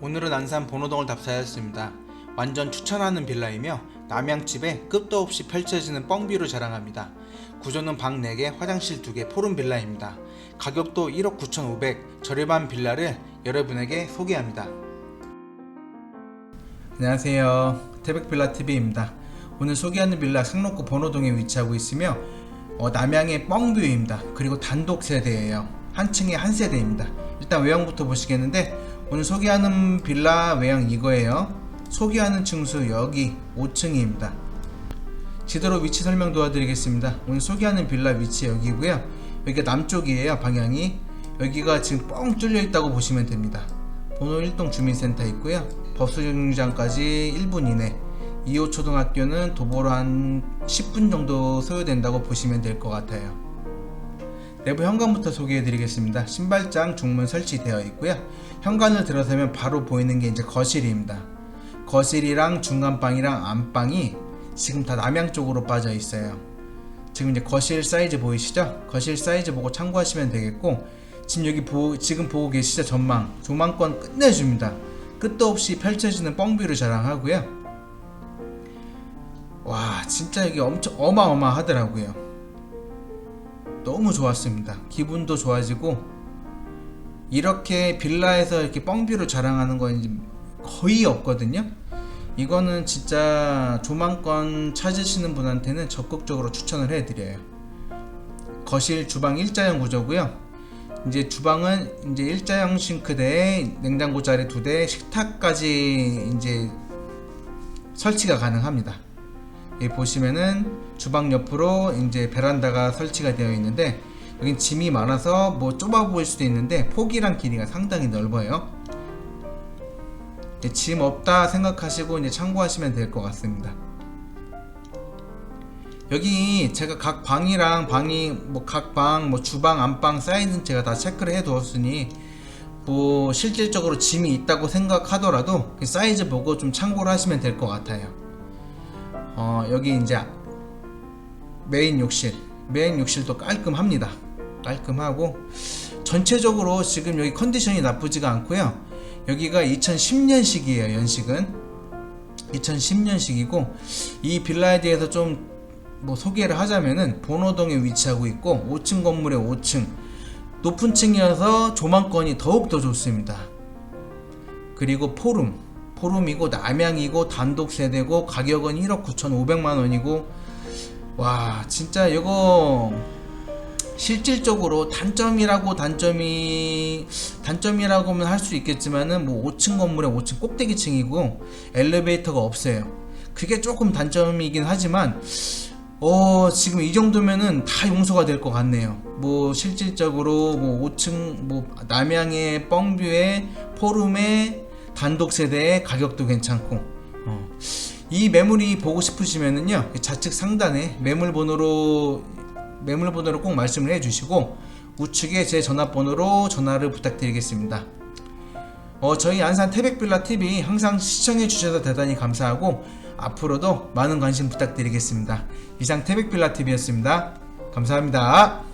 오늘은 안산 본호동을 답사하였습니다. 완전 추천하는 빌라이며 남양집에 끝도 없이 펼쳐지는 뻥뷰를 자랑합니다. 구조는 방 4개, 화장실 2개, 포룸 빌라입니다. 가격도 1억 9,500, 저렴한 빌라를 여러분에게 소개합니다. 안녕하세요. 태백빌라TV입니다. 오늘 소개하는 빌라 상록구 번호동에 위치하고 있으며 어, 남양의 뻥뷰입니다. 그리고 단독 세대예요. 한 층에 한 세대입니다. 일단 외형부터 보시겠는데 오늘 소개하는 빌라 외형 이거예요. 소개하는 층수 여기 5층입니다. 지도로 위치 설명 도와드리겠습니다. 오늘 소개하는 빌라 위치 여기고요. 여기가 남쪽이에요. 방향이 여기가 지금 뻥 뚫려 있다고 보시면 됩니다. 번호 1동 주민센터 있고요. 법수정류장까지 1분 이내. 2호 초등학교는 도보로 한 10분 정도 소요된다고 보시면 될 것 같아요. 내부 현관부터 소개해드리겠습니다. 신발장 중문 설치되어 있고요. 현관을 들어서면 바로 보이는 게 이제 거실입니다. 거실이랑 중간방이랑 안방이 지금 다 남양 쪽으로 빠져 있어요. 지금 이제 거실 사이즈 보이시죠? 거실 사이즈 보고 참고하시면 되겠고 지금 여기 보, 지금 보고 계시죠? 전망 조망권 끝내줍니다. 끝도 없이 펼쳐지는 뻥뷰를 자랑하고요. 와 진짜 여기 엄청 어마어마하더라고요. 너무 좋았습니다. 기분도 좋아지고 이렇게 빌라에서 이렇게 뻥뷰를 자랑하는 건 거의 없거든요. 이거는 진짜 조망권 찾으시는 분한테는 적극적으로 추천을 해드려요. 거실 주방 일자형 구조고요. 이제 주방은 이제 일자형 싱크대에 냉장고 자리 두 대, 식탁까지 이제 설치가 가능합니다. 여기 보시면은 주방 옆으로 이제 베란다가 설치가 되어 있는데 여긴 짐이 많아서 뭐 좁아 보일 수도 있는데 폭이랑 길이가 상당히 넓어요. 짐 없다 생각하시고 이제 참고하시면 될 것 같습니다. 여기 제가 각 방이랑 방이 뭐 각 방 뭐 주방 안방 사이즈는 제가 다 체크를 해 두었으니 뭐 실질적으로 짐이 있다고 생각하더라도 그 사이즈 보고 좀 참고를 하시면 될 것 같아요. 어 여기 이제 메인 욕실 메인 욕실도 깔끔합니다. 깔끔하고 전체적으로 지금 여기 컨디션이 나쁘지가 않고요. 여기가 2010년식이에요. 연식은 2010년식이고 이 빌라에 대해서 좀 뭐 소개를 하자면은 본호동에 위치하고 있고 5층 건물의 5층 높은 층이어서 조망권이 더욱 더 좋습니다. 그리고 포룸 포룸이고 남양이고 단독 세대고 가격은 1억 9,500만 원이고 와 진짜 이거 실질적으로 단점이라고 단점이 단점이라고는 할 수 있겠지만은 뭐 5층 건물에 5층 꼭대기층이고 엘리베이터가 없어요. 그게 조금 단점이긴 하지만 어 지금 이 정도면은 다 용서가 될 것 같네요. 뭐 실질적으로 뭐 5층 뭐 남양의 뻥뷰에 포룸에 단독 세대의 가격도 괜찮고 어. 이 매물이 보고 싶으시면은요 좌측 상단에 매물 번호로 매물 번호로 꼭 말씀을 해주시고 우측에 제 전화번호로 전화를 부탁드리겠습니다. 어, 저희 안산 태백빌라 TV 항상 시청해 주셔서 대단히 감사하고 앞으로도 많은 관심 부탁드리겠습니다. 이상 태백빌라 TV였습니다. 감사합니다.